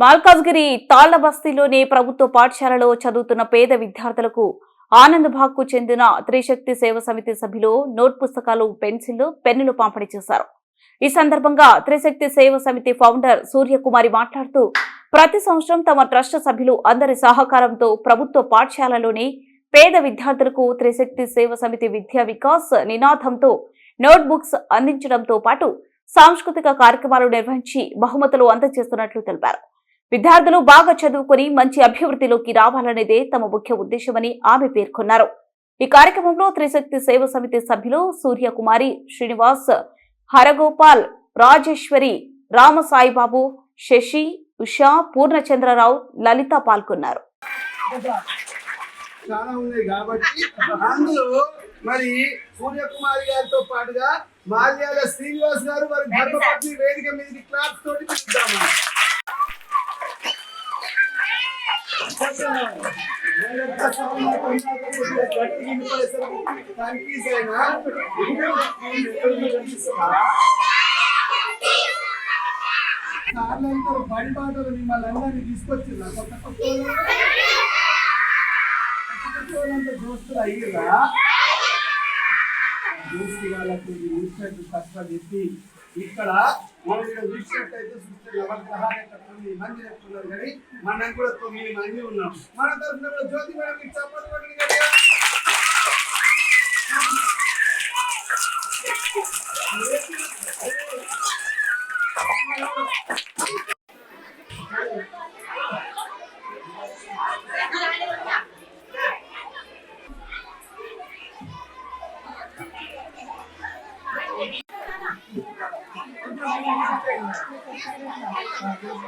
మాల్కాజ్గిరి తాళ్ళ బస్తీలోని ప్రభుత్వ పాఠశాలలో చదువుతున్న పేద విద్యార్థులకు ఆనందబాగ్కు చెందిన త్రిశక్తి సేవ సమితి సభ్యులు నోట్ పుస్తకాలు పెన్సిళ్ళు పెన్నులు పంపిణీ చేశారు. ఈ సందర్భంగా త్రిశక్తి సేవ సమితి ఫౌండర్ సూర్యకుమారి మాట్లాడుతూ ప్రతి సంవత్సరం తమ ట్రస్ట్ సభ్యులు అందరి సహకారంతో ప్రభుత్వ పాఠశాలలోని పేద విద్యార్థులకు త్రిశక్తి సేవ సమితి విద్యా వికాస్ నినాదంతో నోట్ బుక్స్ అందించడంతో పాటు సాంస్కృతిక కార్యక్రమాలు నిర్వహించి బహుమతులు అందజేస్తున్నట్లు తెలిపారు. విద్యార్థులు బాగా చదువుకుని మంచి అభివృద్ధిలోకి రావాలనేదే తమ ముఖ్య ఉద్దేశమని ఆమె పేర్కొన్నారు. ఈ కార్యక్రమంలో త్రిశక్తి సేవ సమితి సభ్యులు సూర్యకుమారి శ్రీనివాస్ హరగోపాల్ రాజేశ్వరి రామసాయిబాబు శశి ఉషా పూర్ణచంద్రరావు లలిత పాల్గొన్నారు. చాలా ఉన్నాయి కాబట్టి అందులో మరి సూర్యకుమారి గారితో పాటుగా మాల్యాల శ్రీనివాస్ గారు వారి ధర్మపత్ని వేదిక క్లాప్స్ తోటి పిలుద్దాము. కన్ఫ్యూజ్ బడి బాటలు మిమ్మల్ని అందరినీ తీసుకొచ్చిందా కొత్త కొత్త దోస్తులు అయ్యిరా దోస్తు వాళ్ళకి చెప్పి ఇక్కడ మనం ఇక్కడ చూసినట్టయితే చూస్తే నవగ్రహాలు తొమ్మిది మంది చెప్తున్నారు కానీ మనం కూడా తొమ్మిది మంది ఉన్నాం. మన తరఫున కూడా జ్యోతి మేడం మీకు చప్పట్లు కొట్టండి కదా. కుమారి మేడం గారు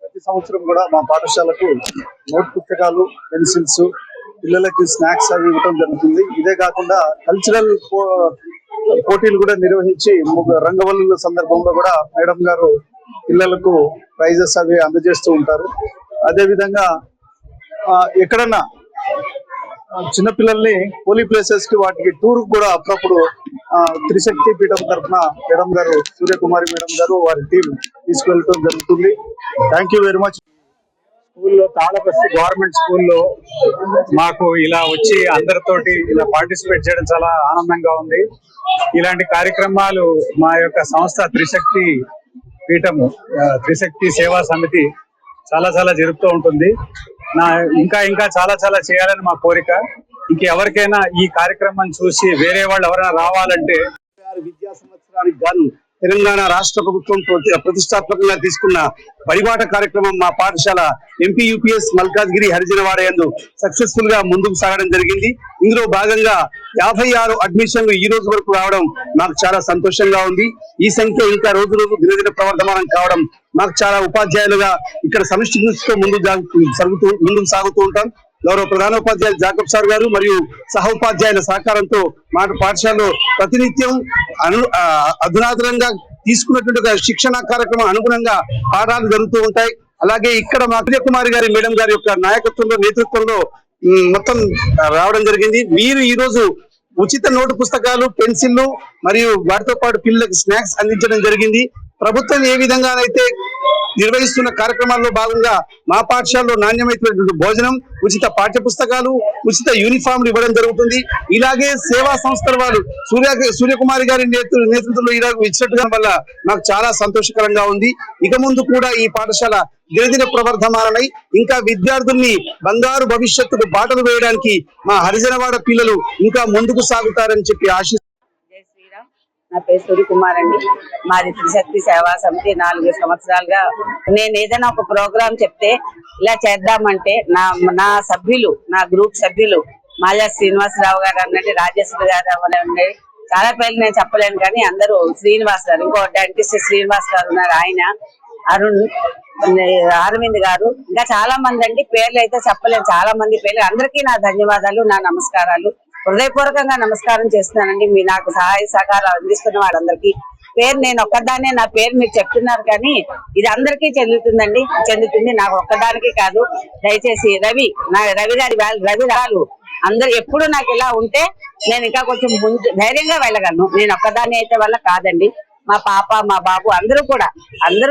ప్రతి సంవత్సరం కూడా మా పాఠశాలకు నోట్ పుస్తకాలు పెన్సిల్స్ పిల్లలకి స్నాక్స్ అవి ఇవ్వడం జరుగుతుంది. ఇదే కాకుండా కల్చరల్ పోటీలు కూడా నిర్వహించి రంగవల్లుల సందర్భంలో కూడా మేడం గారు పిల్లలకు ప్రైజెస్ అవి అందజేస్తూ ఉంటారు. అదే విధంగా ఆ, ఎక్కడన్నా చిన్నపిల్లల్ని పోలీ ప్లేసెస్కి వాటికి టూర్ కూడా అప్పుడప్పుడు త్రిశక్తి పీఠం తరఫున మేడం గారు సూర్యకుమారి మేడం గారు వారి టీం తీసుకెళ్ళటం జరుగుతుంది. థ్యాంక్ యూ వెరీ మచ్ స్కూల్లో తాళపస్తి గవర్నమెంట్ స్కూల్లో మాకు ఇలా వచ్చి అందరితోటి ఇలా పార్టిసిపేట్ చేయడం చాలా ఆనందంగా ఉంది. ఇలాంటి కార్యక్రమాలు మా యొక్క సంస్థ త్రిశక్తి పీఠము త్రిశక్తి సేవా సమితి చాలా చాలా జరుపుతూ ఉంటుంది. నా ఇంకా ఇంకా చాలా చాలా చేయాలని మా కోరిక. ఇంకెవరికైనా ఈ కార్యక్రమాన్ని చూసి వేరే వాళ్ళు ఎవరైనా రావాలంటే విద్యా సంవత్సరానికి గాను తెలంగాణ రాష్ట్ర ప్రభుత్వం ప్రతిష్టాత్మకంగా తీసుకున్న బడిబాట కార్యక్రమం మా పాఠశాల ఎంపీ యూపీఎస్ మల్కాజ్గిరి హరిజనవాడ యందు సక్సెస్ఫుల్గా ముందుకు సాగడం జరిగింది. ఇందులో భాగంగా యాభై ఆరు అడ్మిషన్లు ఈ రోజు వరకు రావడం నాకు చాలా సంతోషంగా ఉంది. ఈ సంఖ్య ఇంకా రోజు రోజు దినదిన ప్రవర్ధమానం కావడం నాకు చాలా ఉపాధ్యాయులుగా ఇక్కడ సమిష్టి దృష్టితో ముందు సాగుతూ ముందుకు సాగుతూ ఉంటాం. గౌరవ ప్రధానోపాధ్యాయులు జాకబ్ సార్ గారు మరియు సహ ఉపాధ్యాయుల సహకారంతో మా పాఠశాలలో ప్రతినిత్యం అను అధునాతనంగా తీసుకున్నటువంటి ఒక శిక్షణ కార్యక్రమం అనుగుణంగా పాఠాలు జరుగుతూ ఉంటాయి. అలాగే ఇక్కడ మా కుమారి గారి మేడం గారి యొక్క నాయకత్వంలో నేతృత్వంలో మొత్తం రావడం జరిగింది. మీరు ఈ రోజు ఉచిత నోటు పుస్తకాలు పెన్సిళ్ళు మరియు వాటితో పాటు పిల్లలకు స్నాక్స్ అందించడం జరిగింది. ప్రభుత్వం ఏ విధంగానైతే నిర్వహిస్తున్న కార్యక్రమాల్లో భాగంగా మా పాఠశాలలో నాణ్యమైనటువంటి భోజనం ఉచిత పాఠ్య పుస్తకాలు ఉచిత యూనిఫామ్లు ఇవ్వడం జరుగుతుంది. ఇలాగే సేవా సంస్థల వారు సూర్య సూర్యకుమారి గారి నేతృత్వంలో ఇలా ఇచ్చినట్టుగా వల్ల నాకు చాలా సంతోషకరంగా ఉంది. ఇక ముందు కూడా ఈ పాఠశాల దినదిన ప్రవర్ధమానమై ఇంకా విద్యార్థుల్ని బంగారు భవిష్యత్తుకు బాటలు వేయడానికి మా హరిజనవాడ పిల్లలు ఇంకా ముందుకు సాగుతారని చెప్పి ఆశి నా పేరు సూర్యకుమార్ అండి. మాది త్రిశక్తి సేవా సమితి. నాలుగు సంవత్సరాలుగా నేను ఏదైనా ఒక ప్రోగ్రాం చెప్తే ఇలా చేద్దామంటే నా నా సభ్యులు నా గ్రూప్ సభ్యులు మాల్యా శ్రీనివాసరావు గారు అన్నట్టు రాజేశ్వరి గారు అవనండి చాలా పేర్లు నేను చెప్పలేను కానీ అందరూ శ్రీనివాస్ గారు ఇంకో డెంటిస్ట్ శ్రీనివాస్ గారు ఉన్నారు ఆయన. అరుణ్ అరవింద్ గారు. ఇంకా చాలా మంది అండి. పేర్లు అయితే చెప్పలేను. చాలా మంది పేర్లు. అందరికీ నా ధన్యవాదాలు నా నమస్కారాలు. హృదయపూర్వకంగా నమస్కారం చేస్తున్నానండి. మీ నాకు సహాయ సహకారాలు అందిస్తున్న వాళ్ళందరికీ పేరు నేను ఒక్కదానే నా పేరు మీరు చెప్తున్నారు కానీ ఇది అందరికీ చెందుతుందండి. చెందుతుంది నాకు ఒక్కదానికి కాదు. దయచేసి రవి నా రవి గారి రవి రాలు అందరు ఎప్పుడు నాకు ఇలా ఉంటే నేను ఇంకా కొంచెం ముందు ధైర్యంగా వెళ్ళగలను. నేను ఒక్కదాన్ని అయితే వల్ల కాదండి. మా పాప మా బాబు అందరూ కూడా అందరూ